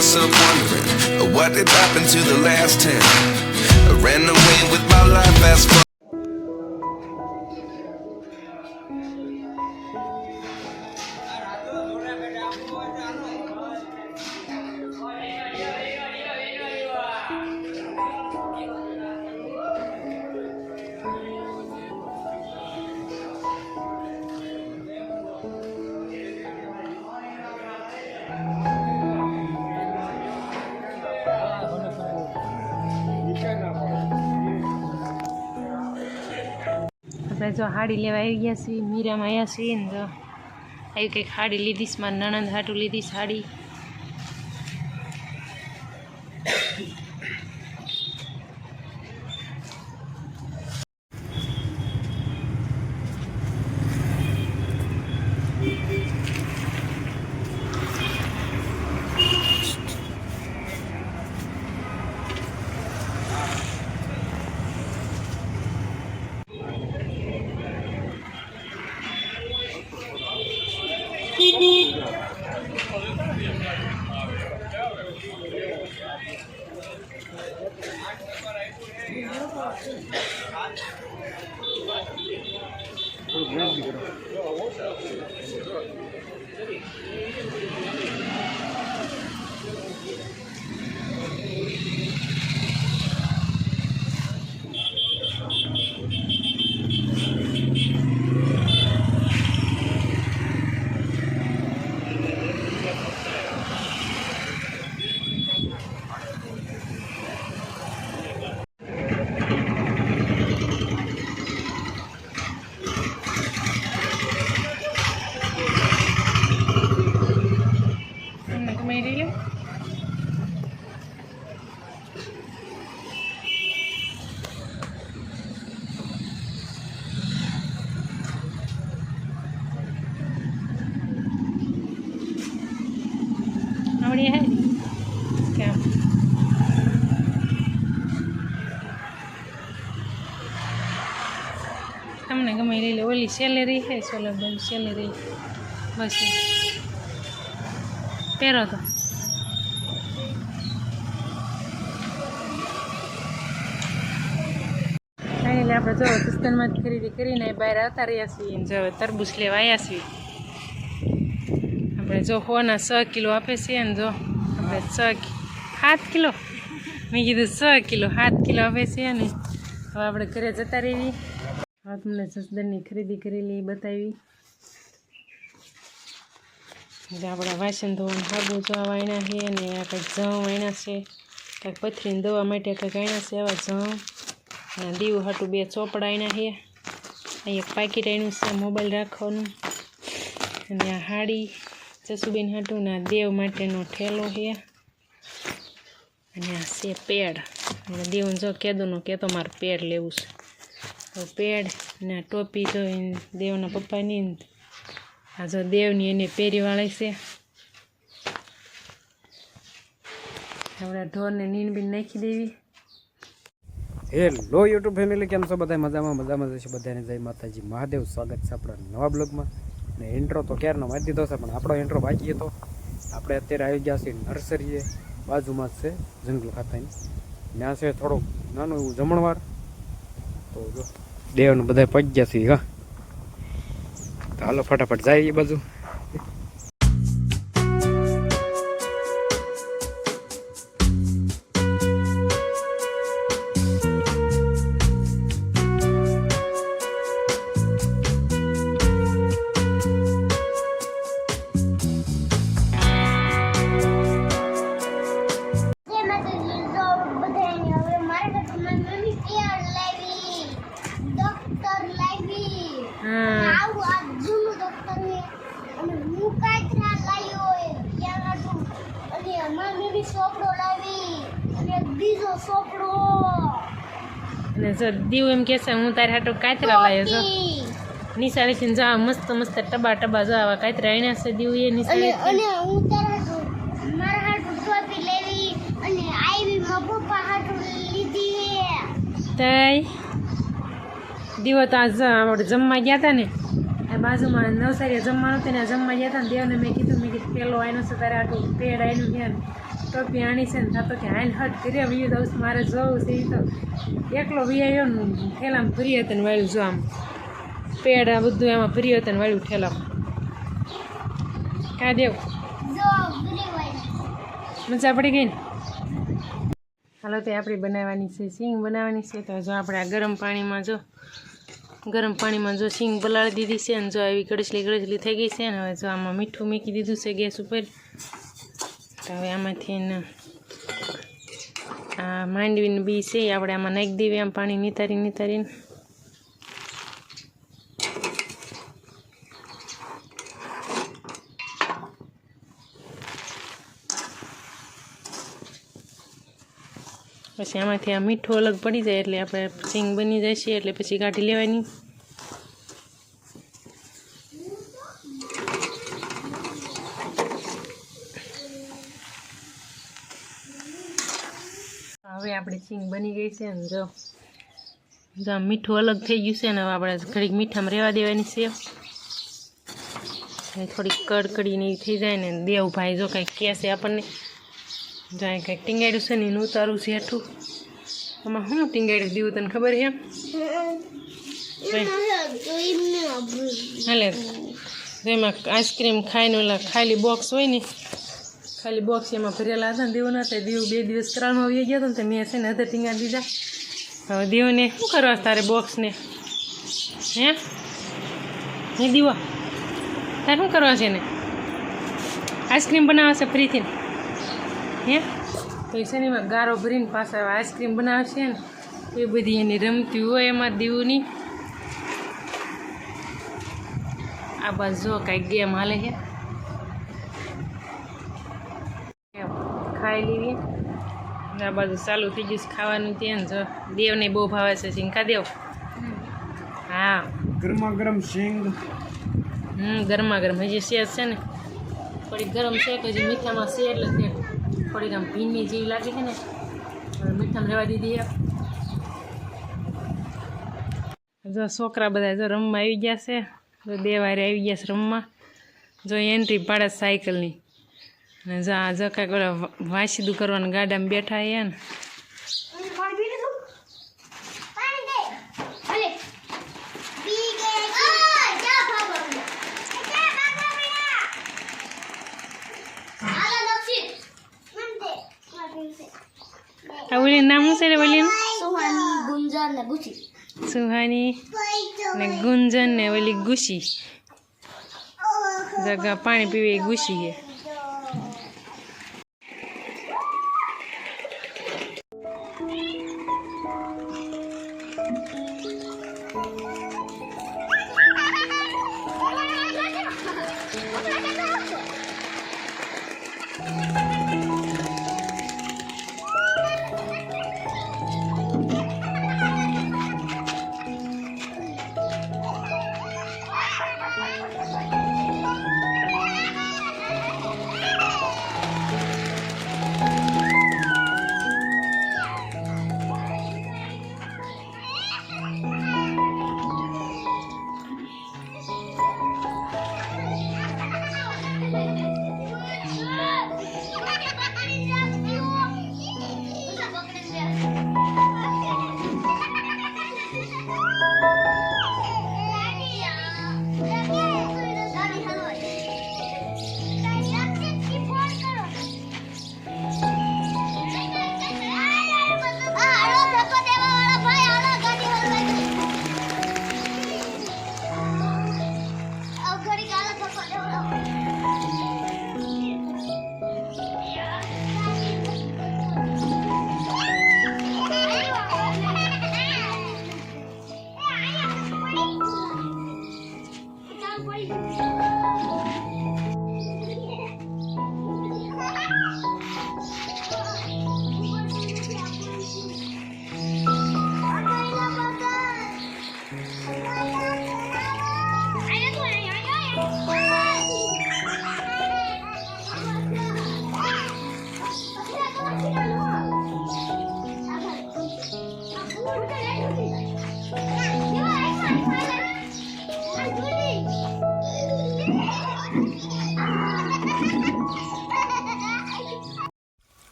myself wondering what did happen to the last ten. I ran away with my life, fast forward. જો હાડી લેવા આવી ગયા છીએ, મીરામાં આવ્યા છીએ ને જો. આવી કંઈક હાડી લીધીશ મારા નણંદ હાટું લીધી સાડી તમને ગમે એ લઈ લો આવડી હે કેમ તમને ગમે લઈ લે. ઓલી સેલેરી છે સોલર બેન સેલેરી બસ પહેરો તો. એટલે આપણે જો જ ખરીદી કરીને બહાર આવતા રહ્યા છીએ જો તરબૂચ લેવા આવ્યા છીએ. આપણે જો હોના છ કિલો આપે છે ને જો આપણે છ સાત કિલો? મેં કીધું છ કિલો, સાત કિલો આપે છે ને. હવે આપણે ઘરે જતા રહીએ. હવે તમને જસદનની ખરીદી કરેલી બતાવી. એટલે આપણા વાસણ ધોવાનું સાબુ જોવા વાયણા છે અને આ કંઈક જવ વાયણા છે. કંઈક પથરીને દવા માટે કંઈક વાયણા છે, આવા જવ અને દીવું હાટું બે ચોપડા આયણા છે. અહીં એક પાકીટ આયનું છે, મોબાઈલ રાખવાનું. અને આ હાડી જસુબેન હાટું ને દેવ માટેનો ઠેલો છે. અને આ છે પેડ. અને દેવને જો કેદુનો કહેતો મારે પેડ લેવું છે. પેડ ને ટોપી તો દેવના પપ્પાની આ જો દેવની એને પહેરી વાળી છે. આપણા ઢોરને નીંદ બીન નાખી દેવી. હેલો યુટ્યુબ ફેમિલી, કેમ છો બધા? મજામાં મજામાં જશે બધાને. જય માતાજી. મહાદેવ, સ્વાગત છે આપણા નવા બ્લોગમાં. ને ઇન્ટ્રો તો ક્યારનો મારી દીધો છે, પણ આપણો ઇન્ટ્રો બાકી હતો આપણે અત્યારે આવી ગયા છીએ નર્સરીએ. બાજુમાં જ છે જંગલ ખાતાની. ત્યાં છે થોડુંક નાનું એવું જમણવાર. તો જો દેવને બધા પગ ગયા હા. તો હાલો ફટાફટ જાય એ બાજુ. અને જો દીવ એમ કહેશે હું તારે હાટું કાતરા લાવ્યો છો. ટોપી. છે જા મસ્ત મસ્ત ટબા ટબા જો આવા કાતરા આણ્યા છે દીવ એ અને નિશાળેથી અને હું તારા મારા હાટુ ટોપી લેવી અને આઈવી મારા પપ્પા હાટુ લીધી તઈ દીવો તો આજ આપણે જમવા ગયા હતા ને. આ બાજુમાં નવસારી જમવાનું હતું ને જમવા ગયા હતા ને દેવને મેં કીધું મેં કીધું પેલો આઈનો છે તારે આટલું પેડ આઈનું છે ને ટોપી આણી છે ને થતો કે હાલ હટ કર્યા વી દઉં મારે જોવું છે એ તો એકલો વી આવ્યો ને ઠેલામાં ભરી હતા ને વાળ્યું જો આમ. પેડ આ બધું એમાં ભરી હતા ને વાળ્યું ઠેલામાં. કા દેવ? મજા પડી ગઈ ને? હાલો તે આપણી બનાવવાની છે સિંગ બનાવવાની છે. તો જો આપણે આ ગરમ પાણીમાં જો ગરમ પાણીમાં જો સિંગ પલાળી દીધી છે અને જો આવી કડછલી કડછલી થઈ ગઈ છે ને હવે જો આમાં મીઠું મૂકી દીધું છે ગેસ ઉપર. તો હવે આમાંથી આ માંડવીનું બી છે, આપણે આમાં નાખી દેવી આમ પાણી નિતારી નિતારીને. પછી આમાંથી આ મીઠું અલગ પડી જાય એટલે આપણે સિંગ બની છે એટલે પછી કાઢી લેવાની. હવે આપણી સિંગ બની ગઈ છે ને જો જો મીઠું અલગ થઈ ગયું છે ને હવે આપણે ઘડીક મીઠામાં રહેવા દેવાની છે. થોડીક કડકડીને એ થઈ જાય ને દેવભાઈ જો કંઈક કહે છે આપણને. જો અહીં કંઈક ટીંગાડ્યું છે ને એનું ઉતારું છે હેઠું. આમાં શું ટીંગાડ્યું દીવું તને ખબર છે? હાલે. જેમાં આઈસ્ક્રીમ ખાઈને ઓલા ખાલી બોક્સ હોય ને ખાલી બોક્સ એમાં ભરેલા હતા ને દેવું નતા દેવું બે દિવસ ત્રણમાં આવી ગયા હતા ને તો મેં છે ને અધર ટીંગા દીધા. હવે દેવને શું કરવા તારે બોક્સને હે? હે દીવા? તારે શું કરવા છે ને આઈસ્ક્રીમ બનાવશે ફ્રીથી હે? તો એ એમાં ગારો ભરીને પાછા આઈસ્ક્રીમ બનાવશે ને. એ બધી એની રમતી હોય એમાં દીવની. આ બાજુ જો કાંઈક ગેમ હાલે છે. ખાઈ લેવી. અને આ બાજુ ચાલુ થઈ ગયું ખાવાનું ત્યાં જો. દેવને બહુ ભાવે છે સિંકા દેવ? હા. ગરમા ગરમ સિંગ હમ ગરમા ગરમ હજી શેર છે ને? થોડી ગરમ છે કે હજી મીઠામાં છે એટલે તે થોડીક આમ ભીની જેવી લાગે છે ને? મીઠામાં રહેવા દીધી જો છોકરા બધા જો રમવા આવી ગયા છે જો દેવારે આવી ગયા છે રમવા. જો એન્ટ્રી પાડે સાયકલની. અને જા, જો કાંઈક ઓલા વાંસીદું કરવાના ગાડામાં બેઠા એ ને. ગયે ઓલી નામ શું છે રે સુહાની. ગુંજન ને ને ગુંજન ને ઓલી ગુશી જગા પાણી પીવે ગુસી છે 了。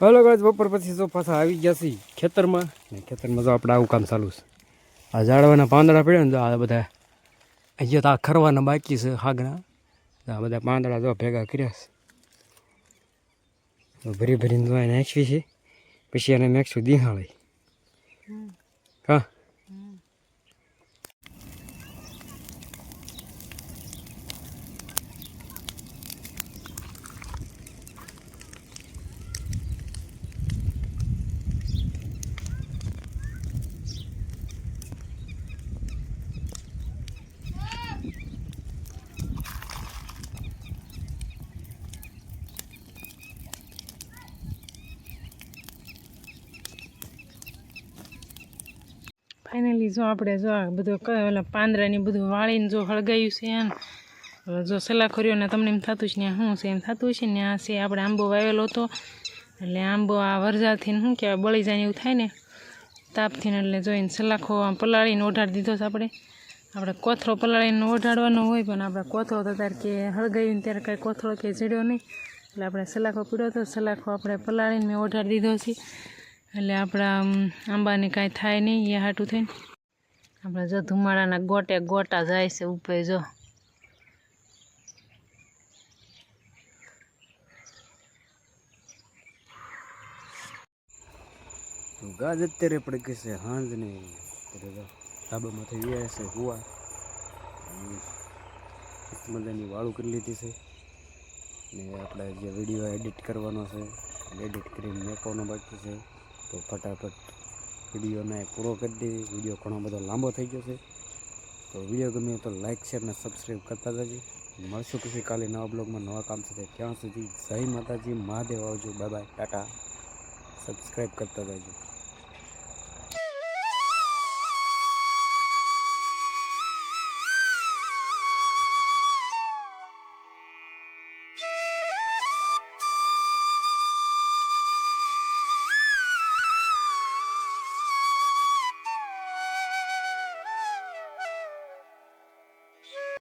હલો ગાઈસ બપોર પછી તો પાછા આવી ગયા છીએ ખેતરમાં. ને ખેતરમાં તો આપણે આવું કામ ચાલુ છે. આ ઝાડવાના પાંદડા પડ્યા ને તો આ બધા અહીંયા તો આ ખરવાના બાકી છે હાગણા આ બધા પાંદડા જો ભેગા કર્યા છે. ભરી ભરીને જો એને નાખવી છે. પછી એને નાખશું દિહાળી. હા. ફાઇનલી જો આપણે જો આ બધું ઓલા પાંદરાની બધું વાળીને જો હળગાયું છે એમ, હવે જો સલાખોરીઓને તમને એમ થતું છે ને શું છે, એમ થતું છે ને આ છે, આપણે આંબો વાવેલો હતો, એટલે આંબો આ વરસાદથી ને શું કહેવાય, બળી જાય એવું થાય ને, તાપથી એટલે જોઈને સલાખો આમ પલાળીને ઓઢાડી દીધો છે આપણે. આપણે કોથળો પલાળીને ઓઢાડવાનો હોય પણ આપણે કોથળો તો ત્યારે કે હળગાયું ને ત્યારે કાંઈ કોથળો કે ચડ્યો નહીં. એટલે આપણે સલાખો પીડ્યો હતો સલાખો આપણે પલાળીને મેં ઓઢાડી દીધો છે. એટલે આપણા આમ, આંબાને કાંઈ થાય નહીં એ હાટું થઈને. આપણે જો ધુમાડાના ગોટે ગોટા જાય છે ઉપર જો. તો ગાજ અત્યારે પડી ગઈ છે હાંજ ને અત્યારે જો ધાબામાંથી વ્યા છે હુવા. અને મસ્ત મજાની વાળું કરી લીધી છે. ને આપણે જે વીડિયો એડિટ કરવાનો છે એડિટ કરીને મેકવાનો બાકી છે. તો ફટાફટ વિડીયોને પૂરો કરી દઈએ વીડિયો ઘણો બધો લાંબો થઈ ગયો છે. તો વીડિયો ગમ્યો તો લાઇક શેર અને સબસ્ક્રાઈબ કરતા જજો. મળશું પછી કાલે નવા બ્લોગમાં નવા કામ સાથે. ત્યાં સુધી જય માતાજી. મહાદેવ આવજો. બાય બાય ટાટા સબસ્ક્રાઈબ કરતા જજો.